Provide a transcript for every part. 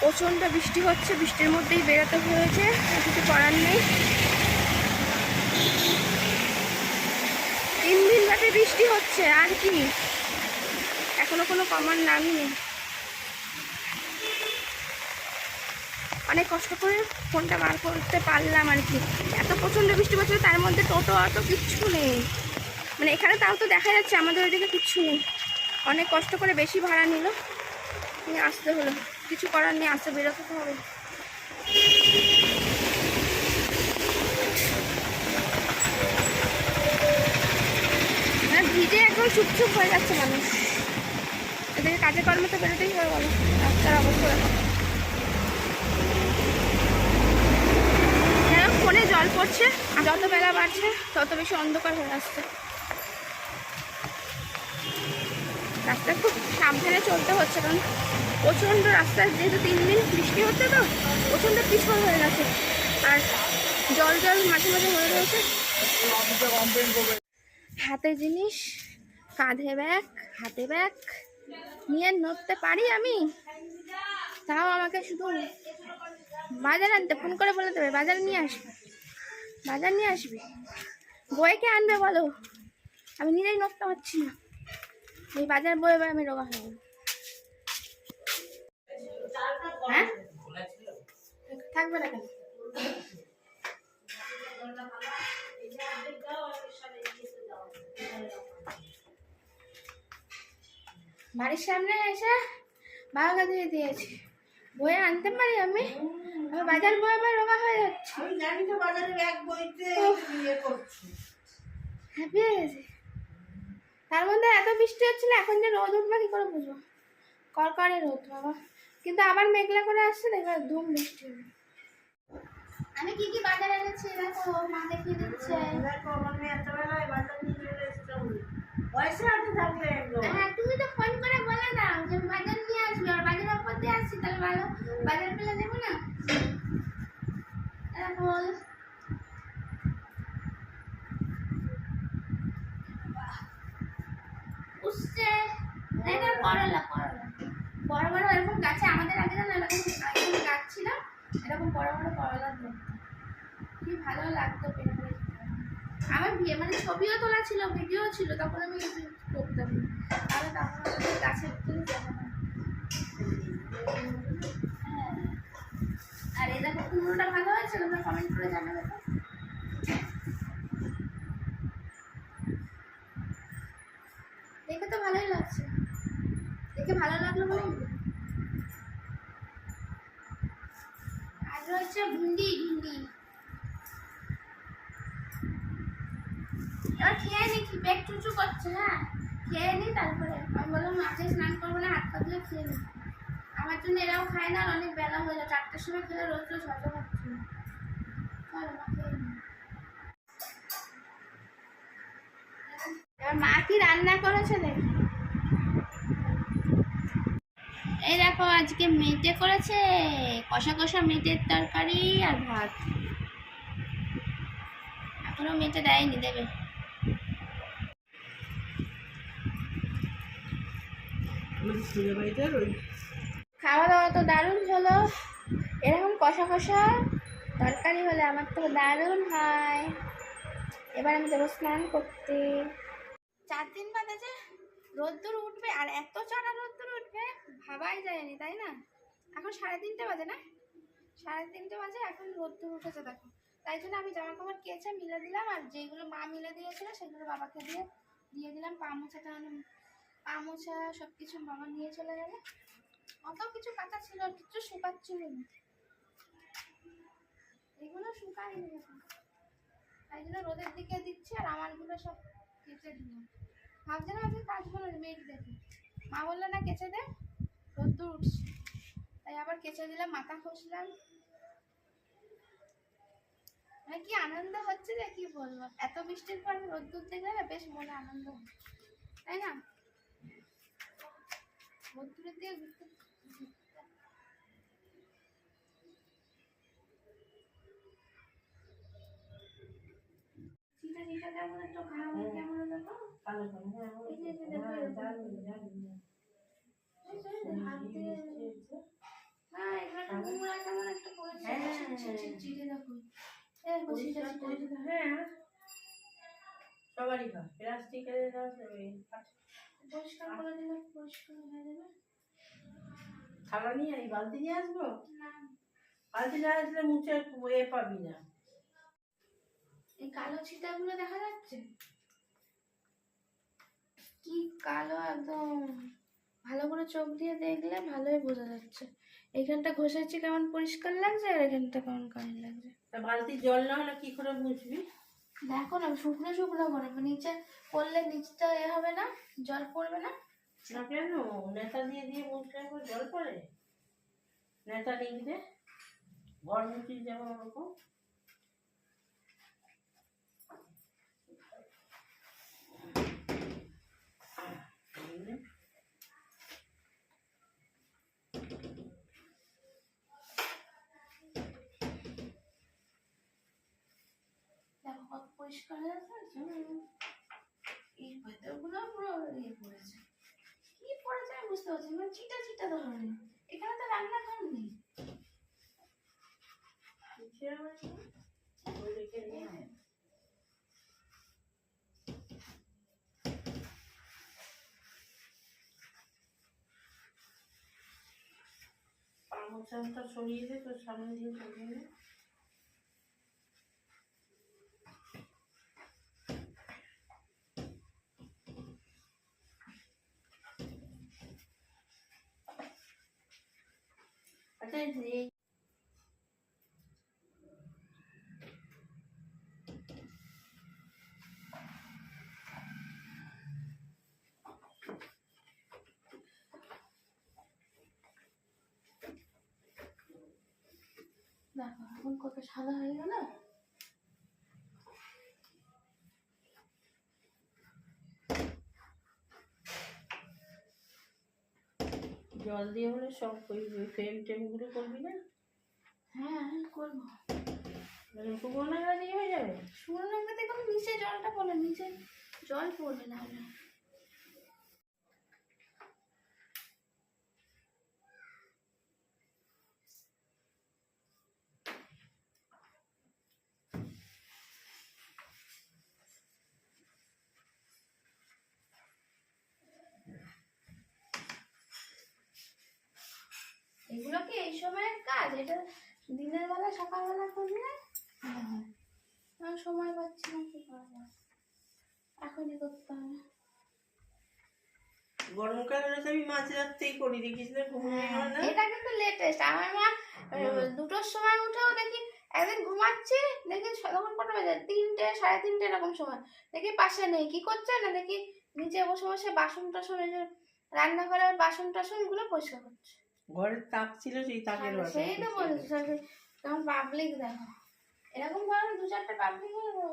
প্রচণ্ড বৃষ্টি হচ্ছে, বৃষ্টির মধ্যেই বেরোতে হয়েছে কিছু করার নেই। তিন দিন ব্যাপী বৃষ্টি হচ্ছে, আর কি? এখনও কোনো কমার নামই নেই। অনেক কষ্ট করে ফোনটা বার করতে পারলাম আর কি। এত প্রচণ্ড বৃষ্টি পড়ছিল তার মধ্যে টোটো অটো কিচ্ছু নেই। মানে এখানে তাও তো দেখা যাচ্ছে, আমাদের ওইদিকে কিচ্ছু নেই। অনেক কষ্ট করে বেশি ভাড়া নিল আসতে হলো। কিছু করার নেই, আসতে বেরোতে তো হবে। মানে ভিজে একদম চুপচুপ হয়ে যাচ্ছে মানুষ। এদেরকে কাজে কর্মে তো বেরোতেই হবে বলো, রাস্তার অবস্থা। যেন ফোনে জল পড়ছে, যত বেলা বাড়ছে তত বেশি অন্ধকার হয়ে আসছে। রাস্তায় খুব সাবধানে চলতে হচ্ছে, কারণ প্রচণ্ড রাস্তায় যেহেতু তিন দিন বৃষ্টি হচ্ছে তো, প্রচণ্ড পিছল হয়ে গেছে। আর জল জল মাঝে মাঝে হয়ে রয়েছে। হাতে জিনিস, কাঁধে ব্যাগ, হাতে ব্যাগ নিয়ে নড়তে পারি আমি? তাও আমাকে শুধু বাজার আনতে, ফোন করে বলে দেবে, বাজার নিয়ে আসবে। বাজার নিয়ে আসবি। বইকে আনবে বলো? আমি নিজেই নড়তে পারছি না। এই বাজার বয়ে আমি রোগা হয়ে হ্যাঁ? থাকবে না কেন? বাড়ির সামনে এসে বাবাকে দিয়ে দিয়েছি। বয়ে আনতে পারি আমি? বাজার বই বয়ে রোগা হয়ে যাচ্ছে। আমি জানি তো বাজারে ব্যাগ বইতে ইয়ে করছি। হ্যাপি হয়ে তার মধ্যে এত বৃষ্টি হচ্ছিল এখন যে রোদ উঠবে কি করে বুঝব? করকরে রোদ বাবা। কিন্তু আবার মেঘলা করে আসছে না? এবার ধুম বৃষ্টি হবে আমি কি কি বাজার এনেছি? দেখো মা দেখিয়ে দিচ্ছে। দেখো আমার মেয়ে এতবেলায় বাজার নিয়ে চলে এসছে আমি। পয়সা হাতে থাকবে একদম হ্যাঁ তুমি তো ফোন করে বলে দাও যে বাজার নিয়ে আসবে। আর বাজার অফার দিয়ে আসছি তাহলে ভালো? বাজার পেলে দেবো না? দেখো উঠছে এটা করলা করলা বড় বড় এরকম গাছে এরকম বড় বড় ভালো লাগতো আমার বিয়ে মানে ছবিও তোলা ছিল ভিডিও ছিল তখন আমি করতাম তাহলে তখন। আর এই দেখো কুমড়োটা ভালো হয়েছে তোমরা কমেন্ট করে জানাবে দেখে তো ভালোই লাগছে দেখে ভালো লাগল বলে ভিন্ডি ভিন্ডি। এবার খেয়ে নি, কি চুচু করছে হ্যাঁ? তারপরে। আমি বললাম মাঝে স্নান করব না, হাত পা ধুয়ে খেয়ে নি। আমার জন্য এরাও খায় না অনেক বেলা হয়ে যায়। চারটের সময় খেলে রোজ রোজ হজম হচ্ছে মা এবার মা কি রান্না করেছে দেখি এই দেখো, আজকে মেটে করেছে। কষা কষা মেটের তরকারি আর ভাত। এখনও মেটে দেয়নি, দেবে। খাওয়া দাওয়া তো দারুণ হলো। এরকম কষা কষা তরকারি হলে আমার তো দারুণ হয়। এবার আমি যাব স্নান করতে। চার দিন বাদে যে রোদ্দুর উঠবে আর এত চড়া রোদ্দুর। ভাবাই যায়নি তাই না? এখন সাড়ে তিনটে বাজে না? সাড়ে তিনটে বাজে, এখন রোদ্দুর উঠেছে, দেখো। তাই জন্য আমি জামা কাপড় কেচে মিলে দিলাম, আর যেগুলো মা মিলে দিয়েছিল সেগুলো বাবাকে দিয়ে দিয়ে দিলাম। পা মোছাটা পা মোছা সব কিছু বাবা নিয়ে চলে গেলে। অত কিছু কাঁচা ছিল কিছু শুকাচ্ছিল না। এগুলো শুকায়নি এখন। তাই জন্য রোদের দিকে দিচ্ছি, আর আমারগুলো সব কেচে দিলাম। ভাবছিলাম আজকে কাচবো না মেঘ দেখে। মা বলল, না, কেচে দে। রোদ্দুর উঠছে? তাই আবার কেচে দিলাম মাথা খসলাম মানে কি আনন্দ হচ্ছে যে কি বলব? এত বৃষ্টির পর রোদ্দুর দেখলে না বেশ মনে আনন্দ হয় তাই না? রোদ্দুরের দিয়ে ঘুরতে চিটা চিটা যেমন একটু খাওয়া কেমন হলো তো? কালো করে, হ্যাঁ, সবারই হয় প্লাস্টিকের পরিষ্কার করে দিলে পরিষ্কার হয়ে যাবে থালা নিয়ে বালতি নিয়ে আসব বালতি না আসলে মুছে এ পাবি না এই কালো ছিটাগুলো দেখা যাচ্ছে কি কালো একদম। ভালো করে চোখ দিয়ে দেখলে ভালোই বোঝা যাচ্ছে। এখানটা ঘষেছি কেমন পরিষ্কার লাগছে আর এখানটা কেমন কালি লাগছে? তা বালতি জল না হলে কি করে মুছবি? দেখো না শুকনো শুকনো করে নিচে করলে নিচটা এ হবে না জল পড়বে না। না কেন? নেতা দিয়ে দিয়ে একবার জল পড়ে? নেতা ঘর মুছিস যেমন ওরকম দেখো কত পরিষ্কার হয়ে। এই পুরো ইয়ে কি আমি বুঝতে পারছি মানে চিটা চিটা ধরনের এখানে তো রান্নাঘর নেই সরিয়ে দে, তোর সামনে দিয়ে এই দেখো এখন কত সাদা হয়ে গেল। জল দিয়ে হলে সব ওই ফ্রেম টেমগুলো করবি না? হ্যাঁ করব। মানে শুকনো দিয়ে হয়ে যাবে। শুকনো লঙ্কা দেখুন নিচে জলটা পড়ে নিচে জল পড়বে না হলে। এগুলো কি এই সময়ের কাজ? এটা দিনের বেলা সকালবেলা করলে? আমি সময় পাচ্ছি না কি করা যায়? এখনই করতে হবে। গরমকাল হলে আমি মাঝ রাত্রেই করি দেখিস না ঘুমিয়ে না? এটা কিন্তু লেটেস্ট আমার মা দুটোর সময় উঠেও দেখি একদিন ঘুমাচ্ছি দেখি স- তখন কটা বাজে? তিনটে সাড়ে তিনটে এরকম সময়। দেখি পাশে নেই। কি করছে না দেখি নিচে বসে বসে বাসন টাসন এই যে রান্নাঘরের বাসন টাসনগুলো পরিষ্কার করছে। ঘরের তাপ ছিল সেই তাপের হ্যাঁ, বাসন সেই তো বলছি তখন পাবলিক দেখো। এরকম ধরনের দু চারটে পাবলিক হয়ে করব?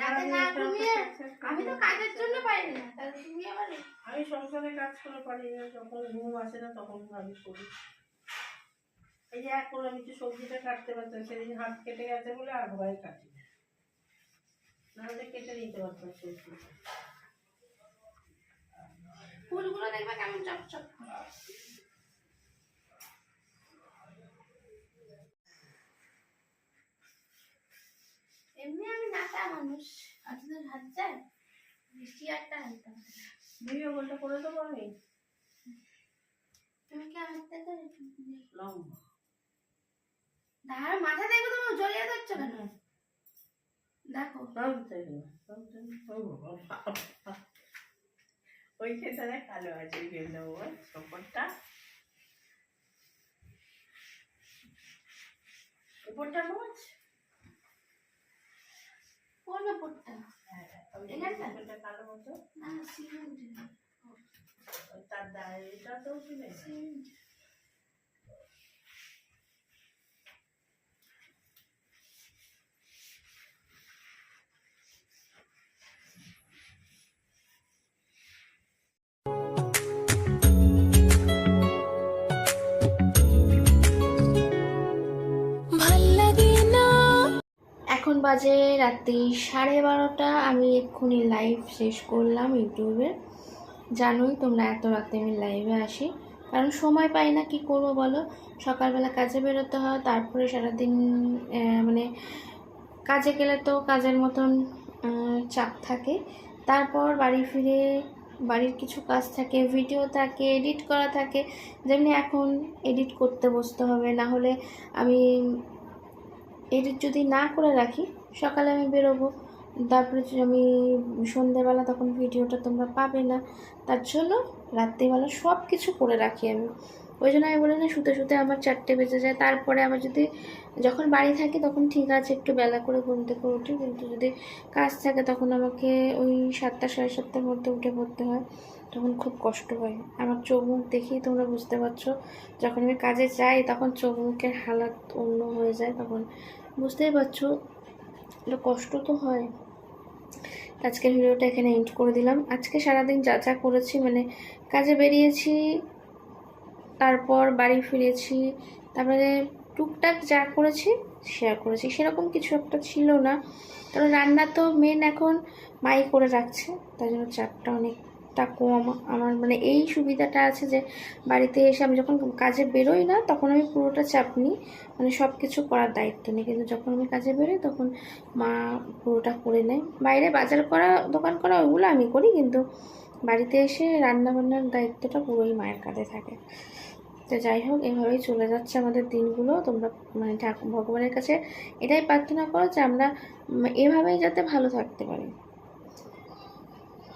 আমি সংসার আমি তো কাজের জন্য পাইনি না তাহলে তুমি আবার আমি সংসারে কাজ করে পারি না যখন ঘুম আসে না তখন আমি করি। এই যে এখন আমি তো সবজিটা কাটতে পারতাম সেদিন হাত কেটে গেছে বলে আর ভয় কাটি না নাহলে কেটে নিতে পারতাম সবজি ফুলগুলো দেখবে কেমন চকচক। করে। এমনি আমি নাটা মানুষ। আর হাত যায়? বৃষ্টি একটা হালতে ভিডিও কলটা করে দেবো আমি? তুমি কি হাত লম্বা। মাথা দেখবে তুমি জড়িয়ে ধরছো কেন? দেখো। ওইখানটা কালো আছে গেন্ডা বাবার উপরটা উপরটা মাছ কোন ওপরটা এখানটা? কালো মতো না সিমেন্ট তার এটা তো কিনেছি সিমেন্ট। এখন বাজে রাত্রি সাড়ে বারোটা। আমি এক্ষুনি লাইভ শেষ করলাম ইউটিউবে। জানোই তোমরা এত রাতে আমি লাইভে আসি। কারণ সময় পাই না, কি করব বলো? সকালবেলা কাজে বেরোতে হয়, তারপরে সারাদিন মানে কাজে গেলে তো কাজের মতন চাপ থাকে। তারপর বাড়ি ফিরে বাড়ির কিছু কাজ থাকে ভিডিও থাকে এডিট করা থাকে। যেমনি এখন এডিট করতে বসতে হবে না হলে আমি এডিট যদি না করে রাখি, সকালে আমি বেরোবো, তারপরে আমি সন্ধেবেলা তখন ভিডিওটা তোমরা পাবে না, তার জন্য রাত্রিবেলা সব কিছু করে রাখি আমি। ওই জন্য আমি বলি না, শুতে শুতে আমার চারটে বেজে যায়, তারপরে আমার যদি যখন বাড়ি থাকি তখন ঠিক আছে, একটু বেলা করে ঘুম থেকে উঠি, কিন্তু যদি কাজ থাকে তখন আমাকে ওই সাতটা, সাড়ে সাতটার মধ্যে উঠে পড়তে হয়, তখন খুব কষ্ট হয়। আমার চোখ মুখ দেখেই তোমরা বুঝতে পারছ, যখন আমি কাজে যাই তখন চোখ মুখের হালাত অন্য হয়ে যায়, তখন বুঝতেই পারছ একটু কষ্ট তো হয়। আজকের ভিডিওটা এখানে এন্ড করে দিলাম। আজকে সারাদিন যা যা করেছি মানে কাজে বেরিয়েছি, তারপর বাড়ি ফিরেছি, তারপরে টুকটাক যা করেছি শেয়ার করেছি। সেরকম কিছু একটা ছিল না। কারণ রান্না তো মেন এখন মাই করে রাখছে, তাই জন্য চাপটা অনেকটা কম আমার মানে এই সুবিধাটা আছে যে বাড়িতে এসে আমি যখন কাজে বেরোই না, তখন আমি পুরোটা চাপ নিই মানে সব কিছু করার দায়িত্ব নিই। কিন্তু যখন আমি কাজে বেরোই, তখন মা পুরোটা করে নেয়। বাইরে বাজার করা, দোকান করা ওগুলো আমি করি, কিন্তু বাড়িতে এসে রান্না বান্নার দায়িত্বটা পুরোই মায়ের কাঁধে থাকে। তো যাই হোক, এভাবেই চলে যাচ্ছে আমাদের দিনগুলো। তোমরা মানে ঠাকুর, ভগবানের কাছে এটাই প্রার্থনা করো যে আমরা এভাবেই যাতে ভালো থাকতে পারি।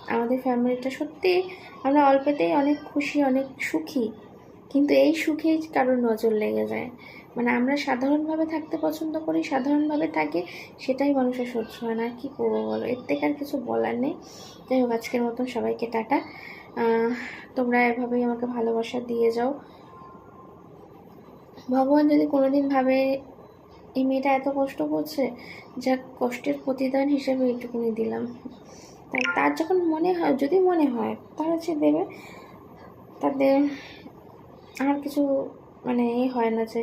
আমাদের ফ্যামিলিটা সত্যি আমরা অল্পেতেই অনেক খুশি, অনেক সুখী। কিন্তু এই সুখেই কারোর নজর লেগে যায়। মানে আমরা সাধারণভাবে থাকতে পছন্দ করি, সাধারণভাবে থাকি, সেটাই মানুষের সহ্য হয় না। কী করব বলো? এর থেকে আর কিছু বলার নেই। যাই হোক, আজকের মতন সবাইকে টাটা। তোমরা এভাবেই আমাকে ভালোবাসা দিয়ে যাও। ভগবান যদি কোনোদিন ভাবে এই মেয়েটা এত কষ্ট করছে যা কষ্টের প্রতিদান হিসেবে এটুকুনি দিলাম। তাই তার যখন মনে হয়, যদি মনে হয় তাহলে সে দেবে। তাদের আমার কিছু মানে এ হয় না যে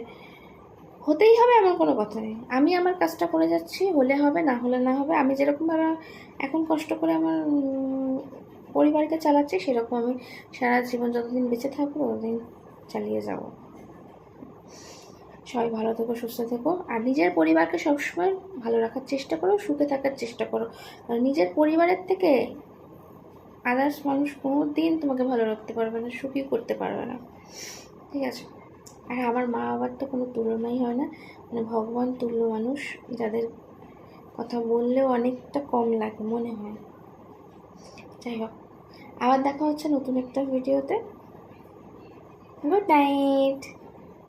হতেই হবে এমন কোনো কথা নেই। আমি আমার কাজটা করে যাচ্ছি, হলে হবে, না হলে না হবে। আমি যেরকমভাবে এখন কষ্ট করে আমার পরিবারকে চালাচ্ছি, সেরকম আমি সারা জীবন যতদিন বেঁচে থাকব, ততদিন চালিয়ে যাব। সবাই ভালো থেকো সুস্থ থেকো। আর নিজের পরিবারকে সবসময় ভালো রাখার চেষ্টা করো সুখে থাকার চেষ্টা করো। আর নিজের পরিবারের থেকে আদার্স মানুষ কোনো দিন তোমাকে ভালো রাখতে পারবে না সুখী করতে পারবে না। ঠিক আছে? আর আমার মা বাবার তো কোনো তুলনাই হয় না। মানে ভগবান তুল্য মানুষ যাদের কথা বললেও অনেকটা কম লাগে মনে হয়। যাই হোক আবার দেখা হচ্ছে নতুন একটা ভিডিওতে গুড নাইট